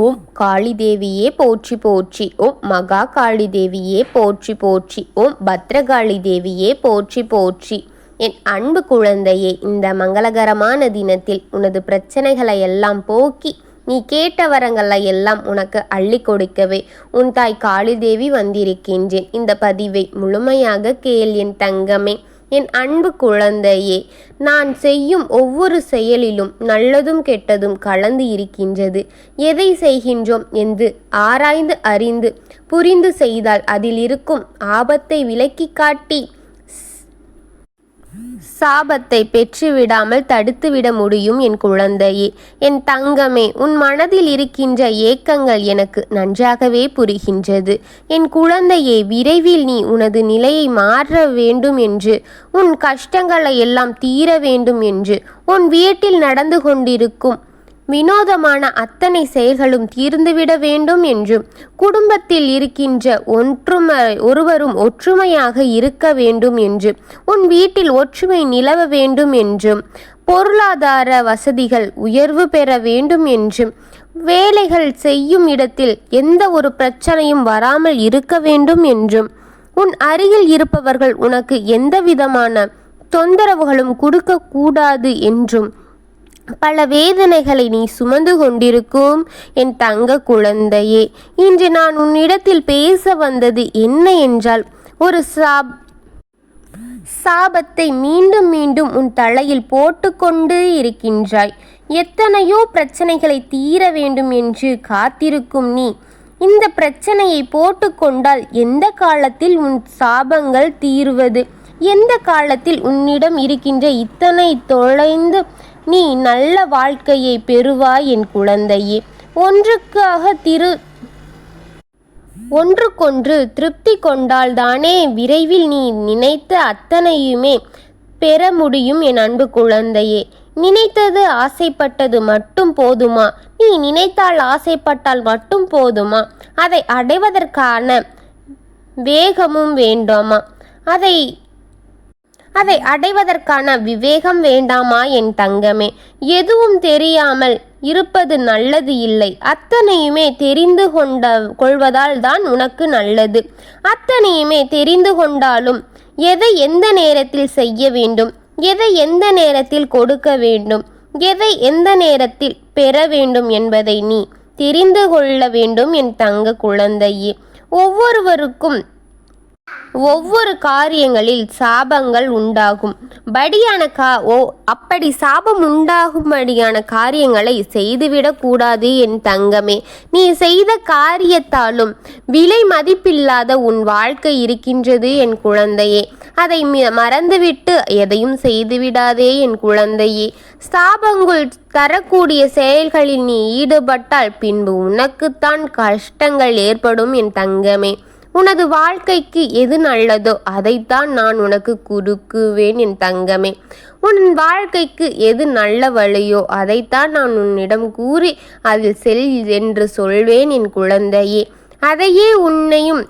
ஓம் காளி தேவியே போற்றி போற்றி. ஓம் மகா காளி தேவியே போற்றி போற்றி. ஓம் பத்ரகாளி தேவியே போற்றி போற்றி. என் அன்பு குழந்தையே இந்த மங்களகரமான தினத்தில் உனது பிரச்சனைகளை எல்லாம் போக்கி நீ கேட்ட வரங்களை எல்லாம் உனக்கு அள்ளி கொடுக்கவே உன் தாய் காளி தேவி வந்திருக்கின்றேன். இந்த பதிவை முழுமையாக கேள் என் தங்கமே. என் அன்பு குழந்தையே நான் செய்யும் ஒவ்வொரு செயலிலும் நல்லதும் கெட்டதும் கலந்து இருக்கின்றது. எதை செய்கின்றோம் என்று ஆராய்ந்து அறிந்து புரிந்து செய்தால் அதில் இருக்கும் ஆபத்தை விலக்கி காட்டி சாபத்தை பெற்றுவிடாமல் தடுத்துவிட முடியும் என் குழந்தையே. என் தங்கமே உன் மனதில் இருக்கின்ற ஏக்கங்கள் எனக்கு நன்றாகவே புரிகின்றது. என் குழந்தையே விரைவில் நீ உனது நிலையை மாற்ற வேண்டும் என்று உன் கஷ்டங்களை எல்லாம் தீர வேண்டும் என்று உன் வீட்டில் நடந்து கொண்டிருக்கும் வினோதமான அத்தனை செயல்களும் தீர்ந்துவிட வேண்டும் என்றும் குடும்பத்தில் இருக்கின்ற ஒற்றுமை ஒருவரும் ஒற்றுமையாக இருக்க வேண்டும் என்று உன் வீட்டில் ஒற்றுமை நிலவ வேண்டும் என்றும் பொருளாதார வசதிகள் உயர்வு பெற வேண்டும் என்றும் வேலைகள் செய்யும் இடத்தில் எந்த ஒரு பிரச்சனையும் வராமல் இருக்க வேண்டும் என்றும் உன் அருகில் இருப்பவர்கள் உனக்கு எந்த விதமான தொந்தரவுகளும் கொடுக்கக்கூடாது என்றும் பல வேதனைகளை நீ சுமந்து கொண்டிருக்கும் என் தங்க குழந்தையே. இன்று நான் உன்னிடத்தில் பேச வந்தது என்ன என்றால் ஒரு சாப் சாபத்தை மீண்டும் மீண்டும் உன் தலையில் போட்டுக்கொண்டு இருக்கின்றாய். எத்தனையோ பிரச்சனைகளை தீர வேண்டும் என்று காத்திருக்கும் நீ. இந்த பிரச்சனையை போட்டுக்கொண்டால் எந்த காலத்தில் உன் சாபங்கள் தீர்வது? எந்த காலத்தில் உன்னிடம் இருக்கின்ற இத்தனை தொலைந்து நீ நல்ல வாழ்க்கையை பெறுவாய் என் குழந்தையே. ஒன்றுக்காக திரு ஒன்றுக்கொன்று திருப்தி கொண்டால்தானே விரைவில் நீ நினைத்த அத்தனையுமே பெற முடியும் என் அன்பு குழந்தையே. நினைத்தது ஆசைப்பட்டது மட்டும் போதுமா? நீ நினைத்தால் ஆசைப்பட்டால் மட்டும் போதுமா? அதை அடைவதற்கான வேகமும் வேண்டாமா? அதை அதை அடைவதற்கான விவேகம் வேண்டாமா என் தங்கமே? எதுவும் தெரியாமல் இருப்பது நல்லது இல்லை. அத்தனையுமே தெரிந்து கொண்ட கொள்வதால் தான் உனக்கு நல்லது. அத்தனையுமே தெரிந்து கொண்டாலும் எதை எந்த நேரத்தில் செய்ய வேண்டும்? எதை எந்த நேரத்தில் கொடுக்க வேண்டும்? எதை எந்த நேரத்தில் பெற வேண்டும் என்பதை நீ தெரிந்து கொள்ள வேண்டும் என் தங்க குழந்தையே. ஒவ்வொருவருக்கும் ஒவ்வொரு காரியங்களில் சாபங்கள் உண்டாகும். படியான கா ஓ அப்படி சாபம் உண்டாகும்படியான காரியங்களை செய்துவிடக் கூடாது என் தங்கமே. நீ செய்த காரியத்தாலும் விலை மதிப்பில்லாத உன் வாழ்க்கை இருக்கின்றது என் குழந்தையே. அதை மறந்துவிட்டு எதையும் செய்துவிடாதே என் குழந்தையே. சாபங்கள் தரக்கூடிய செயல்களில் நீ ஈடுபட்டால் பின்பு உனக்குத்தான் கஷ்டங்கள் ஏற்படும் என் தங்கமே. உனது வாழ்க்கைக்கு எது நல்லதோ அதைத்தான் நான் உனக்கு கொடுக்குவேன் என் தங்கமே. உன் வாழ்க்கைக்கு எது நல்ல வழியோ அதைத்தான் நான் உன்னிடம் கூறி அதில் செல் என்று சொல்வேன் என் குழந்தையே. அதையே உன்னையும்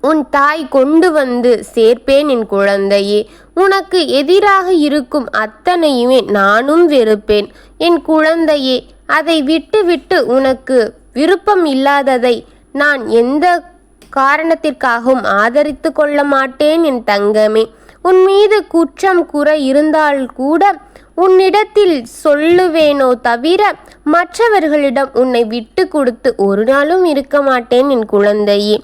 உன் தாய் கொண்டு வந்து சேர்ப்பேன் என் குழந்தையே. உனக்கு எதிராக இருக்கும் அத்தனையுமே நானும் வெறுப்பேன். என் குழந்தையே அதை விட்டு விட்டு உனக்கு விருப்பம் இல்லாததை நான் எந்த காரணத்திற்காகவும் ஆதரித்து கொள்ள மாட்டேன் என் தங்கமே. உன் மீது குற்றம் குறை இருந்தால் கூட உன்னிடத்தில் சொல்லுவேனோ தவிர மற்றவர்களிடம் உன்னை விட்டு கொடுத்து ஒரு நாளும் இருக்க மாட்டேன் என் குழந்தையே.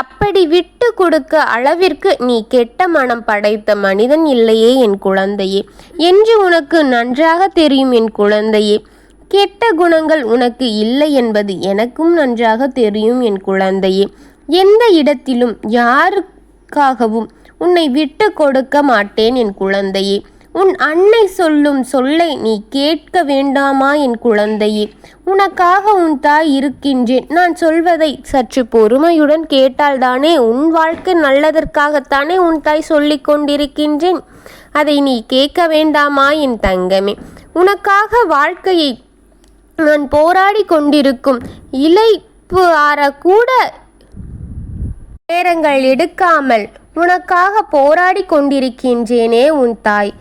அப்படி விட்டு கொடுக்க அளவிற்கு நீ கெட்ட மனம் படைத்த மனிதன் இல்லையே என் குழந்தையே. என்று உனக்கு நன்றாக தெரியும் என் குழந்தையே. கெட்ட குணங்கள் உனக்கு இல்லை என்பது எனக்கும் நன்றாக தெரியும் என் குழந்தையே. எந்த இடத்திலும் யாருக்காகவும் உன்னை விட்டு கொடுக்க மாட்டேன் என் குழந்தையே. உன் அன்னை சொல்லும் சொல்லை நீ கேட்க வேண்டாமா என் குழந்தையே. உனக்காக உன் தாய் இருக்கின்றேன். நான் சொல்வதை சற்று பொறுமையுடன் கேட்டால்தானே உன் வாழ்க்கை நல்லதற்காகத்தானே உன் தாய் சொல்லிக் கொண்டிருக்கின்றேன். அதை நீ கேட்க வேண்டாமா என் தங்கமே. உனக்காக வாழ்க்கையை நான் போராடி கொண்டிருக்கும் இலைப்பு ஆற கூட நேரங்கள் எடுக்காமல் உனக்காக போராடி கொண்டிருக்கின்றேனே உன் தாய்.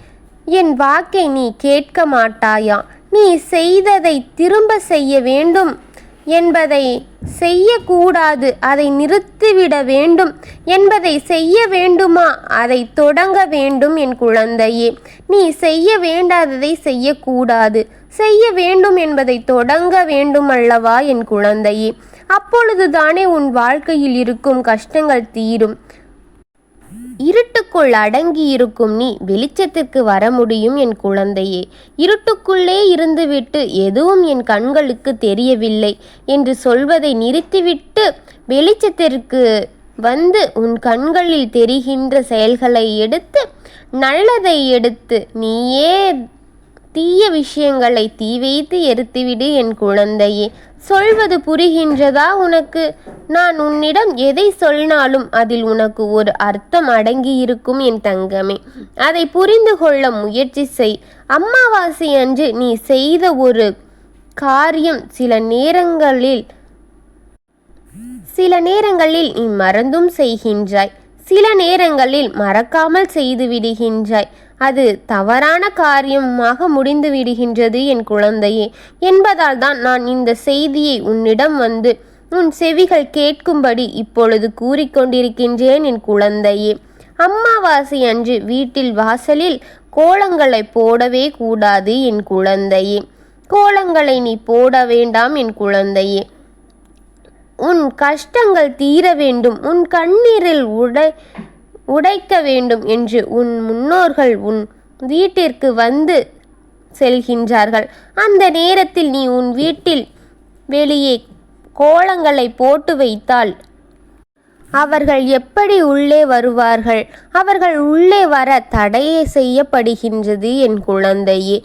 என் வாக்கை நீ கேட்க மாட்டாயா? நீ செய்ததை திரும்ப செய்ய வேண்டும். என்பதை செய்யக்கூடாது அதை நிறுத்திவிட வேண்டும். என்பதை செய்ய வேண்டுமா? அதை தொடங்க வேண்டும் என் குழந்தையே. நீ செய்ய வேண்டாததை செய்யக்கூடாது. செய்ய வேண்டும் என்பதை தொடங்க வேண்டும் அல்லவா என் குழந்தையே. அப்பொழுதுதானே உன் வாழ்க்கையில் இருக்கும் கஷ்டங்கள் தீரும். இருட்டுக்குள் அடங்கி இருக்கும் நீ வெளிச்சத்திற்கு வர முடியும் என் குழந்தையே. இருட்டுக்குள்ளே இருந்துவிட்டு எதுவும் என் கண்களுக்கு தெரியவில்லை என்று சொல்வதை நிறுத்திவிட்டு வெளிச்சத்திற்கு வந்து உன் கண்களில் தெரிகின்ற செயல்களை எடுத்து நல்லதை எடுத்து நீயே தீய விஷயங்களை தீ வைத்து எரித்துவிடு என் குழந்தையே. சொல்வது புரிகின்றதா உனக்கு? நான் உன்னிடம் எதை சொன்னாலும் அதில் உனக்கு ஒரு அர்த்தம் அடங்கியிருக்கும் என் தங்கமே. அதை புரிந்து கொள்ள முயற்சி செய். அம்மாவாசை அன்று நீ செய்த ஒரு காரியம் சில நேரங்களில் சில நேரங்களில் நீ மறந்தும் செய்கின்றாய். சில நேரங்களில் மறக்காமல் செய்து விடுகின்றாய். அது தவறான காரியமாக முடிந்து விடுகின்றது என் குழந்தையே. என்பதால் தான் நான் இந்த செய்தியை உன்னிடம் வந்து உன் செவிகள் கேட்கும்படி இப்பொழுது கூறிக்கொண்டிருக்கின்றேன் என் குழந்தையே. அம்மாவாசை அன்று வீட்டில் வாசலில் கோலங்களை போடவே கூடாது என் குழந்தையே. கோலங்களை நீ போட வேண்டாம் என் குழந்தையே. உன் கஷ்டங்கள் தீர வேண்டும். உன் கண்ணீரில் உடை உடைக்க வேண்டும் என்று உன் முன்னோர்கள் உன் வீட்டிற்கு வந்து செல்கின்றார்கள். அந்த நேரத்தில் நீ உன் வீட்டில் வெளியே கோலங்களை போட்டு வைத்தால் அவர்கள் எப்படி உள்ளே வருவார்கள்? அவர்கள் உள்ளே வர தடையே செய்யப்படுகின்றது என் குழந்தையே.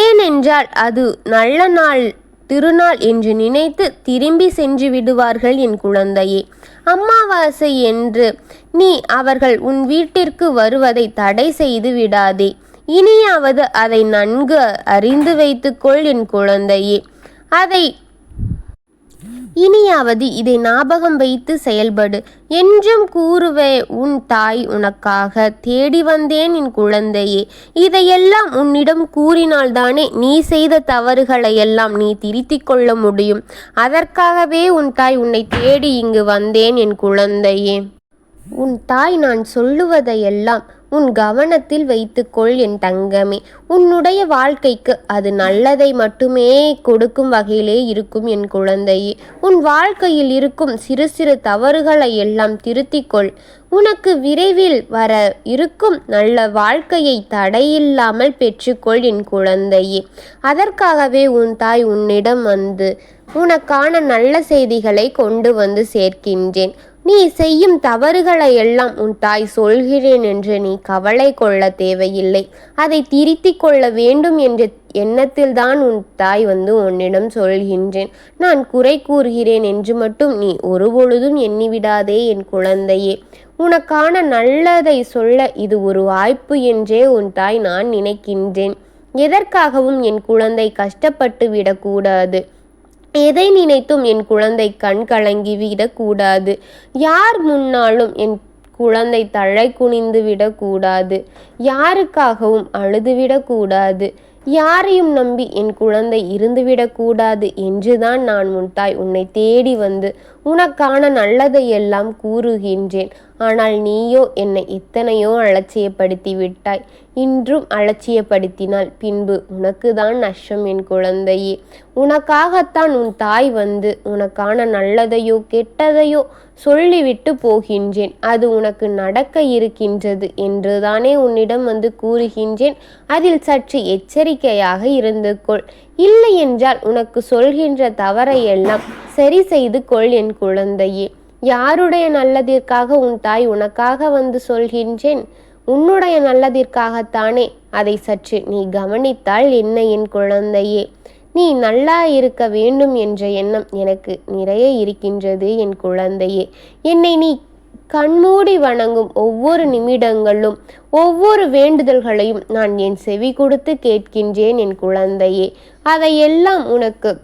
ஏனென்றால் அது நல்ல நாள் திருநாள் என்று நினைத்து திரும்பி சென்று விடுவார்கள் என் குழந்தையே. அமாவாசை என்று நீ அவர்கள் உன் வீட்டிற்கு வருவதை தடை செய்து விடாதே. இனியாவது அதை நன்கு அறிந்து வைத்துக்கொள் என் குழந்தையே. அதை இனியாவது இதை ஞாபகம் வைத்து செயல்படு. என்றும் கூறுவே உன் தாய் உனக்காக தேடி வந்தேன் என் குழந்தையே. இதையெல்லாம் உன்னிடம் கூறினால்தானே நீ செய்த தவறுகளை எல்லாம் நீ திருத்திக் கொள்ள முடியும். அதற்காகவே உன் தாய் உன்னை தேடி இங்கு வந்தேன் என் குழந்தையே. உன் தாய் நான் சொல்லுவதையெல்லாம் உன் கவனத்தில் வைத்துக்கொள் என் தங்கமே. உன்னுடைய வாழ்க்கைக்கு அது நல்லதை மட்டுமே கொடுக்கும் வகையிலே இருக்கும் என் குழந்தையே. உன் வாழ்க்கையில் இருக்கும் சிறு சிறு தவறுகளை எல்லாம் திருத்திக்கொள். உனக்கு விரைவில் வர இருக்கும் நல்ல வாழ்க்கையை தடையில்லாமல் பெற்றுக்கொள் என் குழந்தையே. அதற்காகவே உன் தாய் உன்னிடம் வந்து உனக்கான நல்ல செய்திகளை கொண்டு வந்து சேர்க்கின்றேன். நீ செய்யும் தவறுகளை எல்லாம் உன் தாய் சொல்கிறேன் என்று நீ கவலை கொள்ள தேவையில்லை. அதை திருத்திக் கொள்ள வேண்டும் என்ற எண்ணத்தில்தான் உன் தாய் வந்து உன்னிடம் சொல்கின்றேன். நான் குறை கூறுகிறேன் என்று மட்டும் நீ ஒருபொழுதும் எண்ணிவிடாதே என் குழந்தையே. உனக்கான நல்லதை சொல்ல இது ஒரு வாய்ப்பு என்றே உன் தாய் நான் நினைக்கின்றேன். எதற்காகவும் என் குழந்தை கஷ்டப்பட்டு விடக்கூடாது. எதை நினைத்தும் என் குழந்தை கண் கலங்கி விடக்கூடாது. யார் முன்னாலும் என் குழந்தை தழை குனிந்து விடக்கூடாது. யாருக்காகவும் அழுதுவிடக்கூடாது யாரையும் நம்பி என் குழந்தை இருந்துவிடக்கூடாது என்றுதான் நான் முன்தாய் உன்னை தேடி வந்து உனக்கான நல்லதை எல்லாம் கூறுகின்றேன். ஆனால் நீயோ என்னை எத்தனையோ அலட்சியப்படுத்தி விட்டாய். இன்றும் அலட்சியப்படுத்தினால் பின்பு உனக்கு தான் நஷ்டம் என் குழந்தையே. உனக்காகத்தான் உன் தாய் வந்து உனக்கான நல்லதையோ கெட்டதையோ சொல்லிவிட்டு போகின்றேன். அது உனக்கு நடக்க இருக்கின்றது என்றுதானே உன்னிடம் வந்து கூறுகின்றேன். அதில் சற்று எச்சரிக்கையாக இருந்து கொள் இல்லை என்றால் உனக்கு சொல்கின்ற தவறையெல்லாம் சரி செய்து கொள் என் குழந்தையே. யாருடைய நல்லதிற்காக உன் தாய் உனக்காக வந்து சொல்கின்றேன்? உன்னுடைய நல்லதிற்காகத்தானே. அதை சற்று நீ கவனித்தால் என்ன என் குழந்தையே? நீ நல்லா இருக்க வேண்டும் என்ற எண்ணம் எனக்கு நிறைய இருக்கின்றது என் குழந்தையே. என்னை நீ கண்மூடி வணங்கும் ஒவ்வொரு நிமிடங்களும் ஒவ்வொரு வேண்டுதல்களையும் நான் என் செவி கொடுத்து கேட்கின்றேன் என் குழந்தையே. அதையெல்லாம் உனக்கு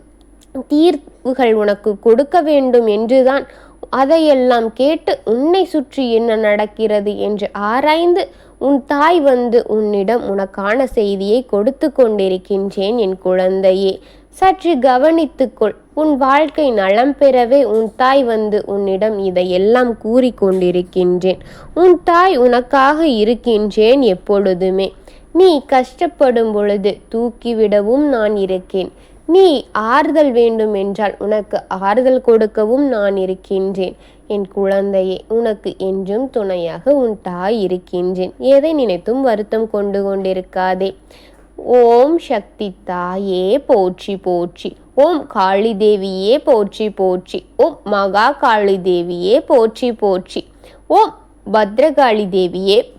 தீர்வுகள் உனக்கு கொடுக்க வேண்டும் என்றுதான் அதையெல்லாம் கேட்டு உன்னை சுற்றி என்ன நடக்கிறது என்று ஆராய்ந்து உன் தாய் வந்து உன்னிடம் உனக்கான செய்தியை கொடுத்து கொண்டிருக்கின்றேன் என் குழந்தையே. சற்று கவனித்துக்கொள். உன் வாழ்க்கை நலம் பெறவே உன் தாய் வந்து உன்னிடம் இதையெல்லாம் கூறி கொண்டிருக்கின்றேன். உன் தாய் உனக்காக இருக்கின்றேன் எப்பொழுதுமே. நீ கஷ்டப்படும் பொழுது தூக்கிவிடவும் நான் இருக்கேன். நீ ஆறுதல் வேண்டும் என்றால் உனக்கு ஆறுதல் கொடுக்கவும் நான் இருக்கின்றேன். என் குழந்தையே உனக்கு என்றும் துணையாக உன் தாய் இருக்கின்றேன். எதை நினைத்தும் வருத்தம் கொண்டு கொண்டிருக்காதே. ஓம் சக்தி தாயே போற்றி போற்றி. ஓம் காளி தேவியே போற்றி போற்றி. ஓம் மகா காளி தேவியே போற்றி போற்றி. ஓம் பத்ரகாளி தேவியே